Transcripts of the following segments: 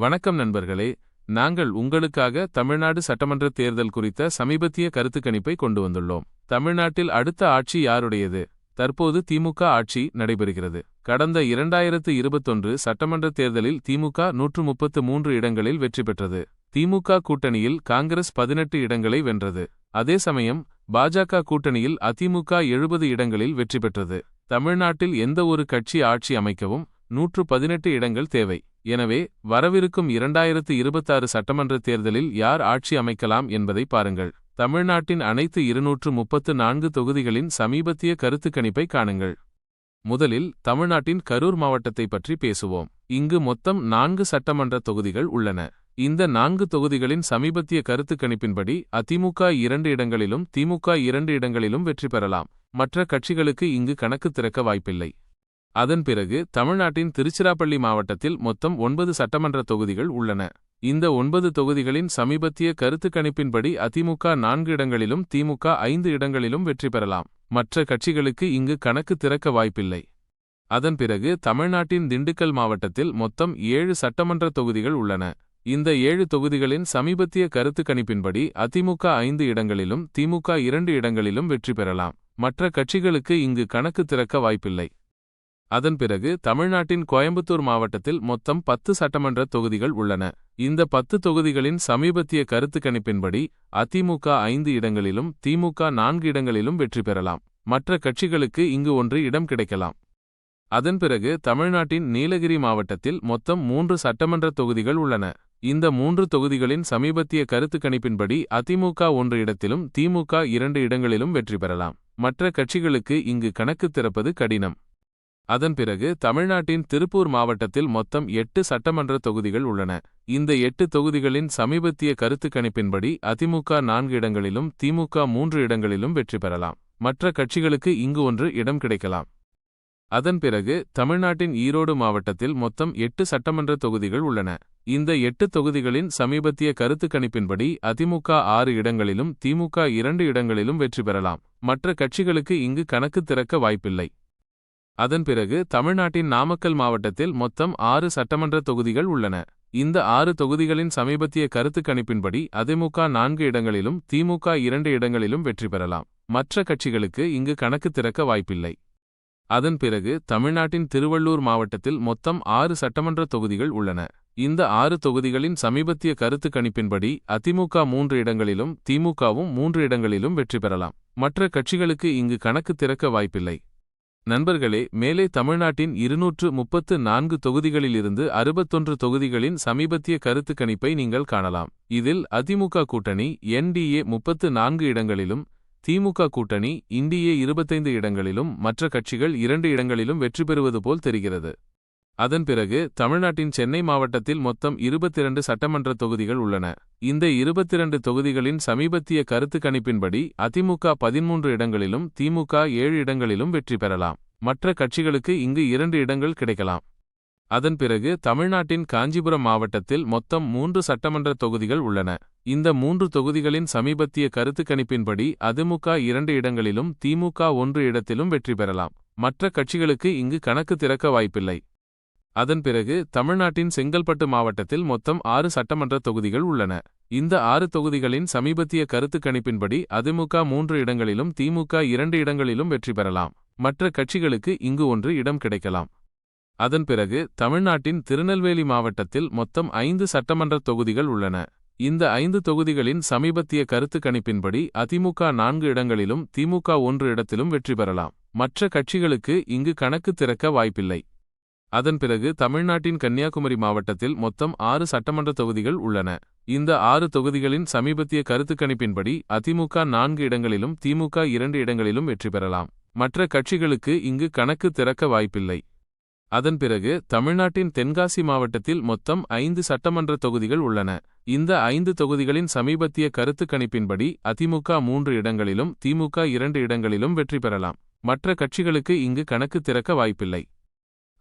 வணக்கம் நண்பர்களே. நாங்கள் உங்களுக்காக தமிழ்நாடு சட்டமன்ற தேர்தல் குறித்த சமீபத்திய கருத்து கணிப்பை கொண்டு வந்துள்ளோம். தமிழ்நாட்டில் அடுத்த ஆட்சி யாருடையது? தற்போது திமுக ஆட்சி நடைபெறுகிறது. கடந்த இரண்டாயிரத்து இருபத்தொன்று சட்டமன்ற தேர்தலில் திமுக நூற்று முப்பத்து மூன்று இடங்களில் வெற்றி பெற்றது. திமுக கூட்டணியில் காங்கிரஸ் பதினெட்டு இடங்களை வென்றது. அதே சமயம் பாஜக கூட்டணியில் அதிமுக எழுபது இடங்களில் வெற்றி பெற்றது. தமிழ்நாட்டில் எந்த ஒரு கட்சி ஆட்சி அமைக்கவும் நூற்று பதினெட்டு இடங்கள் தேவை. எனவே வரவிருக்கும் இரண்டாயிரத்து இருபத்தாறு சட்டமன்ற தேர்தலில் யார் ஆட்சி அமைக்கலாம் என்பதை பாருங்கள். தமிழ்நாட்டின் அனைத்து இருநூற்று முப்பத்து நான்கு தொகுதிகளின் சமீபத்திய கருத்து கணிப்பை காணுங்கள். முதலில் தமிழ்நாட்டின் கரூர் மாவட்டத்தை பற்றி பேசுவோம். இங்கு மொத்தம் நான்கு சட்டமன்ற தொகுதிகள் உள்ளன. இந்த நான்கு தொகுதிகளின் சமீபத்திய கருத்து கணிப்பின்படி அதிமுக இரண்டு இடங்களிலும் திமுக இரண்டு இடங்களிலும் வெற்றி பெறலாம். மற்ற கட்சிகளுக்கு இங்கு கணக்கு திறக்க வாய்ப்பில்லை. அதன் பிறகு தமிழ்நாட்டின் திருச்சிராப்பள்ளி மாவட்டத்தில் மொத்தம் ஒன்பது சட்டமன்ற தொகுதிகள் உள்ளன. இந்த ஒன்பது தொகுதிகளின் சமீபத்திய கருத்து கணிப்பின்படி அதிமுக நான்கு இடங்களிலும் திமுக ஐந்து இடங்களிலும் வெற்றி பெறலாம். மற்ற கட்சிகளுக்கு இங்கு கணக்கு திறக்க வாய்ப்பில்லை. அதன் பிறகு தமிழ்நாட்டின் திண்டுக்கல் மாவட்டத்தில் மொத்தம் ஏழு சட்டமன்ற தொகுதிகள் உள்ளன. இந்த ஏழு தொகுதிகளின் சமீபத்திய கருத்து கணிப்பின்படி அதிமுக ஐந்து இடங்களிலும் திமுக இரண்டு இடங்களிலும் வெற்றி பெறலாம். மற்ற கட்சிகளுக்கு இங்கு கணக்கு திறக்க வாய்ப்பில்லை. அதன் பிறகு தமிழ்நாட்டின் கோயம்புத்தூர் மாவட்டத்தில் மொத்தம் பத்து சட்டமன்ற தொகுதிகள் உள்ளன. இந்த பத்து தொகுதிகளின் சமீபத்திய கருத்து கணிப்பின்படி அதிமுக ஐந்து இடங்களிலும் திமுக நான்கு இடங்களிலும் வெற்றி பெறலாம். மற்ற கட்சிகளுக்கு இங்கு ஒன்று இடம் கிடைக்கலாம். அதன் பிறகு தமிழ்நாட்டின் நீலகிரி மாவட்டத்தில் மொத்தம் மூன்று சட்டமன்ற தொகுதிகள் உள்ளன. இந்த மூன்று தொகுதிகளின் சமீபத்திய கருத்து கணிப்பின்படி அதிமுக ஒன்று இடத்திலும் திமுக இரண்டு இடங்களிலும் வெற்றி பெறலாம். மற்ற கட்சிகளுக்கு இங்கு கணக்கு திறப்பது கடினம். அதன் பிறகு தமிழ்நாட்டின் திருப்பூர் மாவட்டத்தில் மொத்தம் எட்டு சட்டமன்ற தொகுதிகள் உள்ளன. இந்த எட்டு தொகுதிகளின் சமீபத்திய கருத்து கணிப்பின்படி அதிமுக நான்கு இடங்களிலும் திமுக மூன்று இடங்களிலும் வெற்றி பெறலாம். மற்ற கட்சிகளுக்கு இங்கு ஒன்று இடம் கிடைக்கலாம். அதன் பிறகு தமிழ்நாட்டின் ஈரோடு மாவட்டத்தில் மொத்தம் எட்டு சட்டமன்ற தொகுதிகள் உள்ளன. இந்த எட்டு தொகுதிகளின் சமீபத்திய கருத்து கணிப்பின்படி அதிமுக ஆறு இடங்களிலும் திமுக இரண்டு இடங்களிலும் வெற்றி பெறலாம். மற்ற கட்சிகளுக்கு இங்கு கணக்கு திறக்க வாய்ப்பில்லை. அதன் பிறகு தமிழ்நாட்டின் நாமக்கல் மாவட்டத்தில் மொத்தம் ஆறு சட்டமன்ற தொகுதிகள் உள்ளன. இந்த ஆறு தொகுதிகளின் சமீபத்திய கருத்து கணிப்பின்படி அதிமுக நான்கு இடங்களிலும் திமுக இரண்டு இடங்களிலும் வெற்றி பெறலாம். மற்ற கட்சிகளுக்கு இங்கு கணக்கு திறக்க வாய்ப்பில்லை. அதன் பிறகு தமிழ்நாட்டின் திருவள்ளூர் மாவட்டத்தில் மொத்தம் ஆறு சட்டமன்ற தொகுதிகள் உள்ளன. இந்த ஆறு தொகுதிகளின் சமீபத்திய கருத்து கணிப்பின்படி அதிமுக மூன்று இடங்களிலும் திமுகவும் மூன்று இடங்களிலும் வெற்றி பெறலாம். மற்ற கட்சிகளுக்கு இங்கு கணக்கு திறக்க வாய்ப்பில்லை. நண்பர்களே மேலே தமிழ்நாட்டின் இருநூற்று முப்பத்து நான்கு தொகுதிகளிலிருந்து அறுபத்தொன்று தொகுதிகளின் சமீபத்திய கருத்து கணிப்பை நீங்கள் காணலாம். இதில் அதிமுக கூட்டணி என்டிஏ முப்பத்து நான்கு இடங்களிலும் திமுக கூட்டணி இண்டிஏ இருபத்தைந்து இடங்களிலும் மற்ற கட்சிகள் இரண்டு இடங்களிலும் வெற்றி பெறுவது போல் தெரிகிறது. அதன் பிறகு தமிழ்நாட்டின் சென்னை மாவட்டத்தில் மொத்தம் இருபத்திரண்டு சட்டமன்ற தொகுதிகள் உள்ளன. இந்த இருபத்திரண்டு தொகுதிகளின் சமீபத்திய கருத்து கணிப்பின்படி அதிமுக பதிமூன்று இடங்களிலும் திமுக ஏழு இடங்களிலும் வெற்றி பெறலாம். மற்ற கட்சிகளுக்கு இங்கு இரண்டு இடங்கள் கிடைக்கலாம். அதன் பிறகு தமிழ்நாட்டின் காஞ்சிபுரம் மாவட்டத்தில் மொத்தம் மூன்று சட்டமன்ற தொகுதிகள் உள்ளன. இந்த மூன்று தொகுதிகளின் சமீபத்திய கருத்து கணிப்பின்படி அதிமுக இரண்டு இடங்களிலும் திமுக ஒன்று இடத்திலும் வெற்றி பெறலாம். மற்ற கட்சிகளுக்கு இங்கு கணக்கு திறக்க வாய்ப்பில்லை. அதன் பிறகு தமிழ்நாட்டின் செங்கல்பட்டு மாவட்டத்தில் மொத்தம் ஆறு சட்டமன்ற தொகுதிகள் உள்ளன. இந்த ஆறு தொகுதிகளின் சமீபத்திய கருத்து கணிப்பின்படி அதிமுக மூன்று இடங்களிலும் திமுக இரண்டு இடங்களிலும் வெற்றி பெறலாம். மற்ற கட்சிகளுக்கு இங்கு ஒன்று இடம் கிடைக்கலாம். அதன் பிறகு தமிழ்நாட்டின் திருநெல்வேலி மாவட்டத்தில் மொத்தம் ஐந்து சட்டமன்ற தொகுதிகள் உள்ளன. இந்த ஐந்து தொகுதிகளின் சமீபத்திய கருத்து கணிப்பின்படி அதிமுக நான்கு இடங்களிலும் திமுக ஒன்று இடத்திலும் வெற்றி பெறலாம். மற்ற கட்சிகளுக்கு இங்கு கணக்கு திறக்க வாய்ப்பில்லை. அதன் பிறகு தமிழ்நாட்டின் கன்னியாகுமரி மாவட்டத்தில் மொத்தம் ஆறு சட்டமன்ற தொகுதிகள் உள்ளன. இந்த ஆறு தொகுதிகளின் சமீபத்திய கருத்துக்கணிப்பின்படி அதிமுக நான்கு இடங்களிலும் திமுக இரண்டு இடங்களிலும் வெற்றி பெறலாம். மற்ற கட்சிகளுக்கு இங்கு கணக்கு திறக்க வாய்ப்பில்லை. அதன் பிறகு தமிழ்நாட்டின் தென்காசி மாவட்டத்தில் மொத்தம் ஐந்து சட்டமன்ற தொகுதிகள் உள்ளன. இந்த ஐந்து தொகுதிகளின் சமீபத்திய கருத்து கணிப்பின்படி அதிமுக மூன்று இடங்களிலும் திமுக இரண்டு இடங்களிலும் வெற்றி பெறலாம். மற்ற கட்சிகளுக்கு இங்கு கணக்கு திறக்க வாய்ப்பில்லை.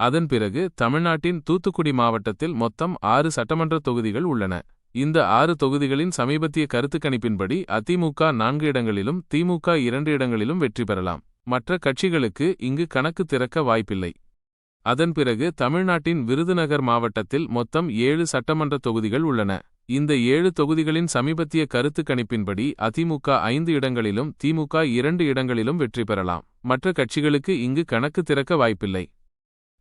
அதன் பிறகு தமிழ்நாட்டின் தூத்துக்குடி மாவட்டத்தில் மொத்தம் ஆறு சட்டமன்ற தொகுதிகள் உள்ளன. இந்த ஆறு தொகுதிகளின் சமீபத்திய கருத்து கணிப்பின்படி அதிமுக நான்கு இடங்களிலும் திமுக இரண்டு இடங்களிலும் வெற்றி பெறலாம். மற்ற கட்சிகளுக்கு இங்கு கணக்கு திறக்க வாய்ப்பில்லை. அதன் பிறகு தமிழ்நாட்டின் விருதுநகர் மாவட்டத்தில் மொத்தம் ஏழு சட்டமன்ற தொகுதிகள் உள்ளன. இந்த ஏழு தொகுதிகளின் சமீபத்திய கருத்து கணிப்பின்படி அதிமுக ஐந்து இடங்களிலும் திமுக இரண்டு இடங்களிலும் வெற்றி பெறலாம். மற்ற கட்சிகளுக்கு இங்கு கணக்கு திறக்க வாய்ப்பில்லை.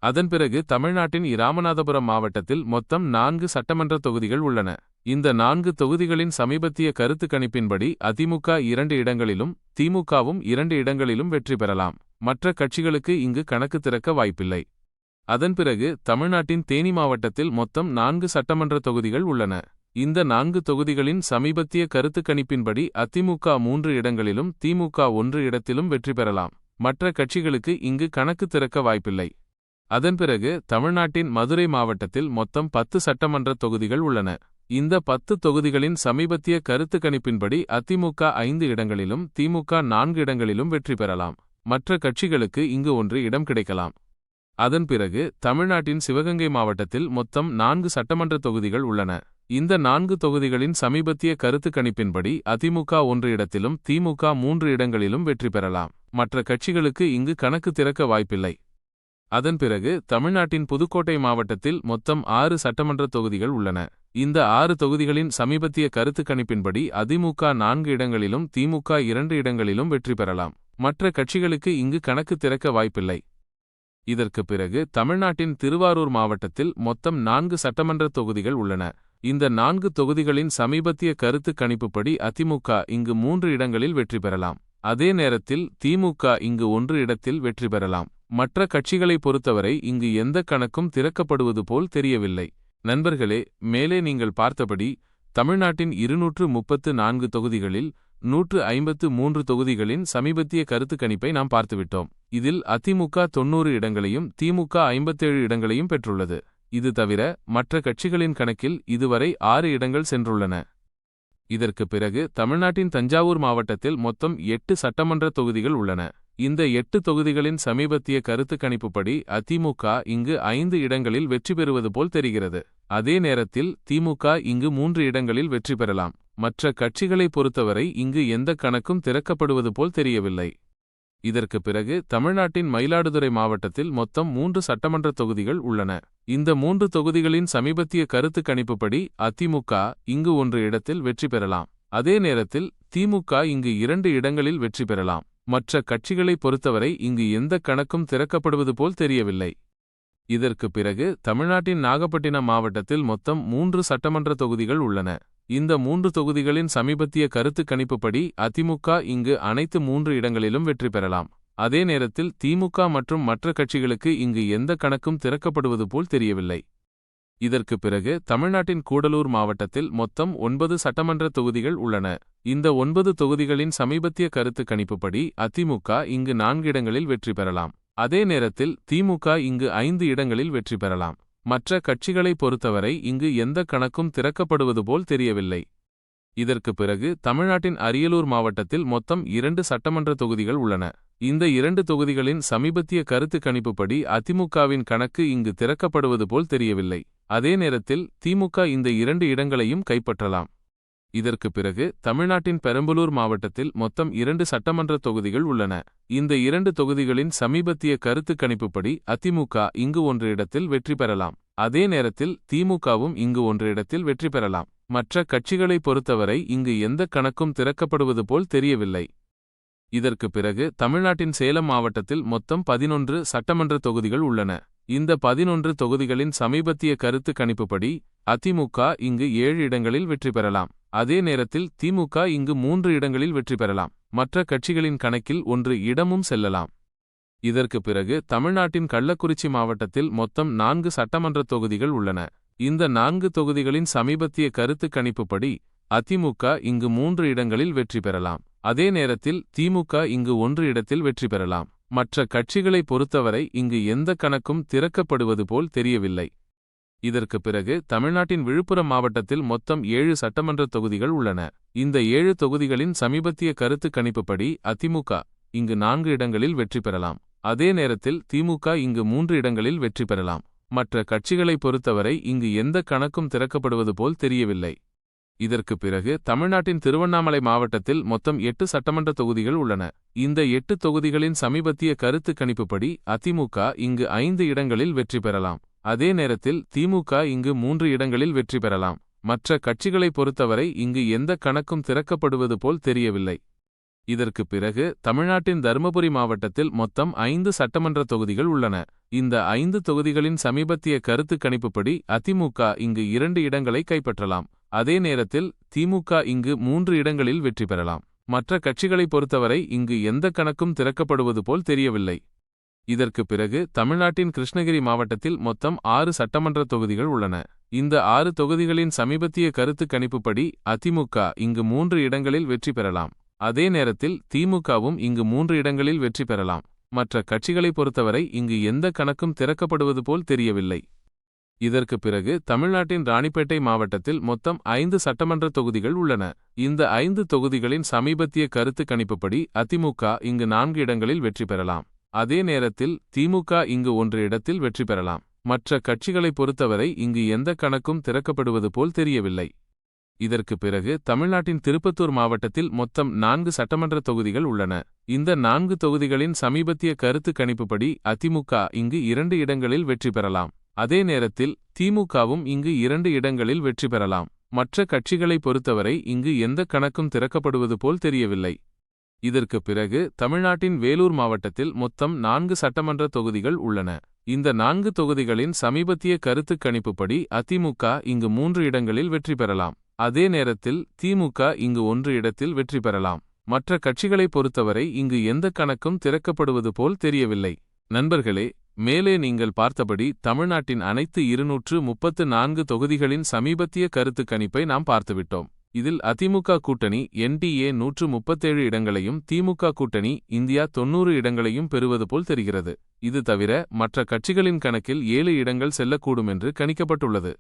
அதன் பிறகு தமிழ்நாட்டின் இராமநாதபுரம் மாவட்டத்தில் மொத்தம் நான்கு சட்டமன்ற தொகுதிகள் உள்ளன. இந்த நான்கு தொகுதிகளின் சமீபத்திய கருத்து கணிப்பின்படி அதிமுக இரண்டு இடங்களிலும் திமுகவும் இரண்டு இடங்களிலும் வெற்றி பெறலாம். மற்ற கட்சிகளுக்கு இங்கு கணக்கு திறக்க வாய்ப்பில்லை. அதன் பிறகு தமிழ்நாட்டின் தேனி மாவட்டத்தில் மொத்தம் நான்கு சட்டமன்ற தொகுதிகள் உள்ளன. இந்த நான்கு தொகுதிகளின் சமீபத்திய கருத்து கணிப்பின்படி அதிமுக மூன்று இடங்களிலும் திமுக ஒன்று இடத்திலும் வெற்றி பெறலாம். மற்ற கட்சிகளுக்கு இங்கு கணக்கு திறக்க வாய்ப்பில்லை. அதன் பிறகு தமிழ்நாட்டின் மதுரை மாவட்டத்தில் மொத்தம் பத்து சட்டமன்ற தொகுதிகள் உள்ளன. இந்த பத்து தொகுதிகளின் சமீபத்திய கருத்து கணிப்பின்படி அதிமுக ஐந்து இடங்களிலும் திமுக நான்கு இடங்களிலும் வெற்றி பெறலாம். மற்ற கட்சிகளுக்கு இங்கு ஒன்று இடம் கிடைக்கலாம். அதன் பிறகு தமிழ்நாட்டின் சிவகங்கை மாவட்டத்தில் மொத்தம் நான்கு சட்டமன்ற தொகுதிகள் உள்ளன. இந்த நான்கு தொகுதிகளின் சமீபத்திய கருத்து கணிப்பின்படி அதிமுக ஒன்று இடத்திலும் திமுக மூன்று இடங்களிலும் வெற்றி பெறலாம். மற்ற கட்சிகளுக்கு இங்கு கணக்கு திறக்க வாய்ப்பில்லை. அதன் பிறகு தமிழ்நாட்டின் புதுக்கோட்டை மாவட்டத்தில் மொத்தம் ஆறு சட்டமன்ற தொகுதிகள் உள்ளன. இந்த ஆறு தொகுதிகளின் சமீபத்திய கருத்து கணிப்பின்படி அதிமுக நான்கு இடங்களிலும் திமுக இரண்டு இடங்களிலும் வெற்றி பெறலாம். மற்ற கட்சிகளுக்கு இங்கு கணக்கு திறக்க வாய்ப்பில்லை. இதற்கு பிறகு தமிழ்நாட்டின் திருவாரூர் மாவட்டத்தில் மொத்தம் நான்கு சட்டமன்ற தொகுதிகள் உள்ளன. இந்த நான்கு தொகுதிகளின் சமீபத்திய கருத்து கணிப்புப்படி அதிமுக இங்கு மூன்று இடங்களில் வெற்றி பெறலாம். அதே நேரத்தில் திமுக இங்கு ஒன்று இடத்தில் வெற்றி பெறலாம். மற்ற கட்சிகளை பொறுத்தவரை இங்கு எந்த கணக்கும் திறக்கப்படுவது போல் தெரியவில்லை. நண்பர்களே மேலே நீங்கள் பார்த்தபடி தமிழ்நாட்டின் இருநூற்று முப்பத்து நான்கு தொகுதிகளில் நூற்று ஐம்பத்து மூன்று தொகுதிகளின் சமீபத்திய கருத்து கணிப்பை நாம் பார்த்துவிட்டோம். இதில் அதிமுக தொன்னூறு இடங்களையும் திமுக ஐம்பத்தேழு இடங்களையும் பெற்றுள்ளது. இது தவிர மற்ற கட்சிகளின் கணக்கில் இதுவரை ஆறு இடங்கள் சென்றுள்ளன. இதற்கு பிறகு தமிழ்நாட்டின் தஞ்சாவூர் மாவட்டத்தில் மொத்தம் எட்டு சட்டமன்ற தொகுதிகள் உள்ளன. இந்த எட்டு தொகுதிகளின் சமீபத்திய கருத்து கணிப்புப்படி அதிமுக இங்கு ஐந்து இடங்களில் வெற்றி பெறுவது போல் தெரிகிறது. அதே நேரத்தில் திமுக இங்கு மூன்று இடங்களில் வெற்றி பெறலாம். மற்ற கட்சிகளை பொறுத்தவரை இங்கு எந்த கணக்கும் திறக்கப்படுவது போல் தெரியவில்லை. இதற்கு பிறகு தமிழ்நாட்டின் மயிலாடுதுறை மாவட்டத்தில் மொத்தம் மூன்று சட்டமன்ற தொகுதிகள் உள்ளன. இந்த மூன்று தொகுதிகளின் சமீபத்திய கருத்து கணிப்புப்படி அதிமுக இங்கு ஒன்று இடத்தில் வெற்றி பெறலாம். அதே நேரத்தில் திமுக இங்கு இரண்டு இடங்களில் வெற்றி பெறலாம். மற்ற கட்சிகளை பொறுத்தவரை இங்கு எந்த கணக்கும் திறக்கப்படுவது போல் தெரியவில்லை. இதற்கு பிறகு தமிழ்நாட்டின் நாகப்பட்டினம் மாவட்டத்தில் மொத்தம் மூன்று சட்டமன்ற தொகுதிகள் உள்ளன. இந்த மூன்று தொகுதிகளின் சமீபத்திய கருத்து கணிப்புப்படி அதிமுக இங்கு அனைத்து மூன்று இடங்களிலும் வெற்றி பெறலாம். அதே நேரத்தில் திமுக மற்றும் மற்ற கட்சிகளுக்கு இங்கு எந்த கணக்கும் திறக்கப்படுவது போல் தெரியவில்லை. இதற்கு பிறகு தமிழ்நாட்டின் கூடலூர் மாவட்டத்தில் மொத்தம் ஒன்பது சட்டமன்ற தொகுதிகள் உள்ளன. இந்த ஒன்பது தொகுதிகளின் சமீபத்திய கருத்து கணிப்புப்படி அதிமுக இங்கு நான்கு இடங்களில் வெற்றி பெறலாம். அதே நேரத்தில் திமுக இங்கு ஐந்து இடங்களில் வெற்றி பெறலாம். மற்ற கட்சிகளை பொறுத்தவரை இங்கு எந்த கணக்கும் திறக்கப்படுவது போல் தெரியவில்லை. இதற்கு பிறகு தமிழ்நாட்டின் அரியலூர் மாவட்டத்தில் மொத்தம் இரண்டு சட்டமன்ற தொகுதிகள் உள்ளன. இந்த இரண்டு தொகுதிகளின் சமீபத்திய கருத்து கணிப்புப்படி அதிமுகவின் கணக்கு இங்கு திறக்கப்படுவது போல் தெரியவில்லை. அதே நேரத்தில் திமுக இந்த இரண்டு இடங்களையும் கைப்பற்றலாம். இதற்கு பிறகு தமிழ்நாட்டின் பெரம்பலூர் மாவட்டத்தில் மொத்தம் இரண்டு சட்டமன்ற தொகுதிகள் உள்ளன. இந்த இரண்டு தொகுதிகளின் சமீபத்திய கருத்து கணிப்புப்படி அதிமுக இங்கு ஒன்று இடத்தில் வெற்றி பெறலாம். அதே நேரத்தில் திமுகவும் இங்கு ஒன்று இடத்தில் வெற்றி பெறலாம். மற்ற கட்சிகளை பொறுத்தவரை இங்கு எந்த கணக்கும் திறக்கப்படுவது போல் தெரியவில்லை. இதற்கு பிறகு தமிழ்நாட்டின் சேலம் மாவட்டத்தில் மொத்தம் பதினொன்று சட்டமன்ற தொகுதிகள் உள்ளன. இந்த பதினொன்று தொகுதிகளின் சமீபத்திய கருத்து கணிப்புப்படி அதிமுக இங்கு ஏழு இடங்களில் வெற்றி பெறலாம். அதே நேரத்தில் திமுக இங்கு மூன்று இடங்களில் வெற்றி பெறலாம். மற்ற கட்சிகளின் கணக்கில் ஒன்று இடமும் செல்லலாம். இதற்கு பிறகு தமிழ்நாட்டின் கள்ளக்குறிச்சி மாவட்டத்தில் மொத்தம் நான்கு சட்டமன்ற தொகுதிகள் உள்ளன. இந்த நான்கு தொகுதிகளின் சமீபத்திய கருத்து கணிப்புப்படி அதிமுக இங்கு மூன்று இடங்களில் வெற்றி பெறலாம். அதே நேரத்தில் திமுக இங்கு ஒன்று இடத்தில் வெற்றி பெறலாம். மற்ற கட்சிகளை பொறுத்தவரை இங்கு எந்த கணக்கும் திறக்கப்படுவது போல் தெரியவில்லை. இதற்கு பிறகு தமிழ்நாட்டின் விழுப்புரம் மாவட்டத்தில் மொத்தம் ஏழு சட்டமன்ற தொகுதிகள் உள்ளன. இந்த ஏழு தொகுதிகளின் சமீபத்திய கருத்து கணிப்புப்படி அதிமுக இங்கு நான்கு இடங்களில் வெற்றி பெறலாம். அதே நேரத்தில் திமுக இங்கு மூன்று இடங்களில் வெற்றி பெறலாம். மற்ற கட்சிகளை பொறுத்தவரை இங்கு எந்த கணக்கும் திறக்கப்படுவது போல் தெரியவில்லை. இதற்கு பிறகு தமிழ்நாட்டின் திருவண்ணாமலை மாவட்டத்தில் மொத்தம் எட்டு சட்டமன்ற தொகுதிகள் உள்ளன. இந்த எட்டு தொகுதிகளின் சமீபத்திய கருத்து கணிப்புப்படி அதிமுக இங்கு ஐந்து இடங்களில் வெற்றி பெறலாம். அதே நேரத்தில் திமுக இங்கு மூன்று இடங்களில் வெற்றி பெறலாம். மற்ற கட்சிகளைப் பொறுத்தவரை இங்கு எந்த கணக்கும் திறக்கப்படுவது போல் தெரியவில்லை. இதற்கு பிறகு தமிழ்நாட்டின் தருமபுரி மாவட்டத்தில் மொத்தம் ஐந்து சட்டமன்ற தொகுதிகள் உள்ளன. இந்த ஐந்து தொகுதிகளின் சமீபத்திய கருத்து கணிப்புப்படி அதிமுக இங்கு இரண்டு இடங்களை கைப்பற்றலாம். அதே நேரத்தில் திமுக இங்கு மூன்று இடங்களில் வெற்றி பெறலாம். மற்ற கட்சிகளைப் பொறுத்தவரை இங்கு எந்த கணக்கும் திறக்கப்படுவது போல் தெரியவில்லை. இதற்கு பிறகு தமிழ்நாட்டின் கிருஷ்ணகிரி மாவட்டத்தில் மொத்தம் ஆறு சட்டமன்ற தொகுதிகள் உள்ளன. இந்த ஆறு தொகுதிகளின் சமீபத்திய கருத்து கணிப்புப்படி அதிமுக இங்கு மூன்று இடங்களில் வெற்றி பெறலாம். அதே நேரத்தில் திமுகவும் இங்கு மூன்று இடங்களில் வெற்றி பெறலாம். மற்ற கட்சிகளைப் பொறுத்தவரை இங்கு எந்த கணக்கும் திறக்கப்படுவது போல் தெரியவில்லை. இதற்கு பிறகு தமிழ்நாட்டின் ராணிப்பேட்டை மாவட்டத்தில் மொத்தம் ஐந்து சட்டமன்ற தொகுதிகள் உள்ளன. இந்த ஐந்து தொகுதிகளின் சமீபத்திய கருத்து கணிப்புப்படி அதிமுக இங்கு நான்கு இடங்களில் வெற்றி பெறலாம். அதே நேரத்தில் திமுக இங்கு ஒன்று இடத்தில் வெற்றி பெறலாம். மற்ற கட்சிகளைப் பொறுத்தவரை இங்கு எந்த கணக்கும் திறக்கப்படுவது போல் தெரியவில்லை. இதற்கு பிறகு தமிழ்நாட்டின் திருப்பத்தூர் மாவட்டத்தில் மொத்தம் நான்கு சட்டமன்ற தொகுதிகள் உள்ளன. இந்த நான்கு தொகுதிகளின் சமீபத்திய கருத்து கணிப்புப்படி அதிமுக இங்கு இரண்டு இடங்களில் வெற்றி பெறலாம். அதே நேரத்தில் திமுகவும் இங்கு இரண்டு இடங்களில் வெற்றி பெறலாம். மற்ற கட்சிகளைப் பொறுத்தவரை இங்கு எந்த கணக்கும் திறக்கப்படுவது போல் தெரியவில்லை. இதற்கு பிறகு தமிழ்நாட்டின் வேலூர் மாவட்டத்தில் மொத்தம் நான்கு சட்டமன்ற தொகுதிகள் உள்ளன. இந்த நான்கு தொகுதிகளின் சமீபத்திய கருத்துக் கணிப்புப்படி அதிமுக இங்கு மூன்று இடங்களில் வெற்றி பெறலாம். அதே நேரத்தில் திமுக இங்கு ஒன்று இடத்தில் வெற்றி பெறலாம். மற்ற கட்சிகளைப் பொறுத்தவரை இங்கு எந்த கணக்கும் திறக்கப்படுவது போல் தெரியவில்லை. நண்பர்களே மேலே நீங்கள் பார்த்தபடி தமிழ்நாட்டின் அனைத்து இருநூற்று முப்பத்து நான்கு தொகுதிகளின் சமீபத்திய கருத்து கணிப்பை நாம் பார்த்துவிட்டோம். இதில் அதிமுக கூட்டணி என்டிஏ நூற்று முப்பத்தேழு இடங்களையும் திமுக கூட்டணி இந்தியா தொன்னூறு இடங்களையும் பெறுவது போல் தெரிகிறது. இது தவிர மற்ற கட்சிகளின் கணக்கில் ஏழு இடங்கள் செல்லக்கூடும் என்று கணிக்கப்பட்டுள்ளது.